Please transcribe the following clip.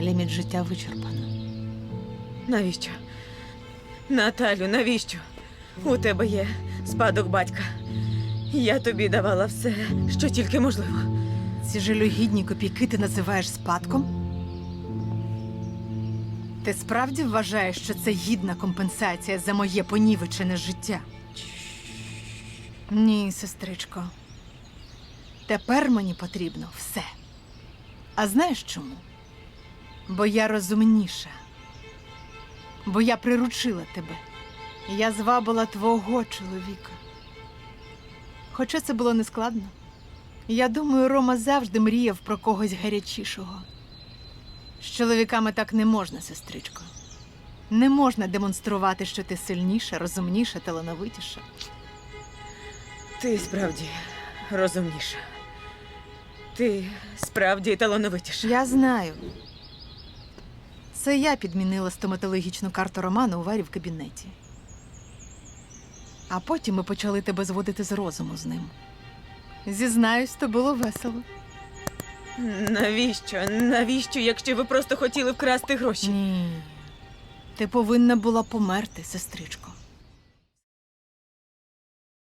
Ліміт життя вичерпано. Навіщо? Наталю, навіщо? У тебе є спадок батька. Я тобі давала все, що тільки можливо. Ці жалюгідні копійки ти називаєш спадком? Ти справді вважаєш, що це гідна компенсація за моє понівечене життя? Ні, сестричко. Тепер мені потрібно все. А знаєш чому? Бо я розумніша. Бо я приручила тебе. Я звабила твого чоловіка. Хоча це було нескладно. Я думаю, Рома завжди мріяв про когось гарячішого. З чоловіками так не можна, сестричко. Не можна демонструвати, що ти сильніша, розумніша, талановитіша. Ти справді розумніша. Ти справді талановитіша. Я знаю. Це я підмінила стоматологічну карту Романа у варі в кабінеті. А потім ми почали тебе зводити з розуму з ним. Зізнаюсь, то було весело. Навіщо? Навіщо, якщо ви просто хотіли вкрасти гроші? Ні. Ти повинна була померти, сестричко.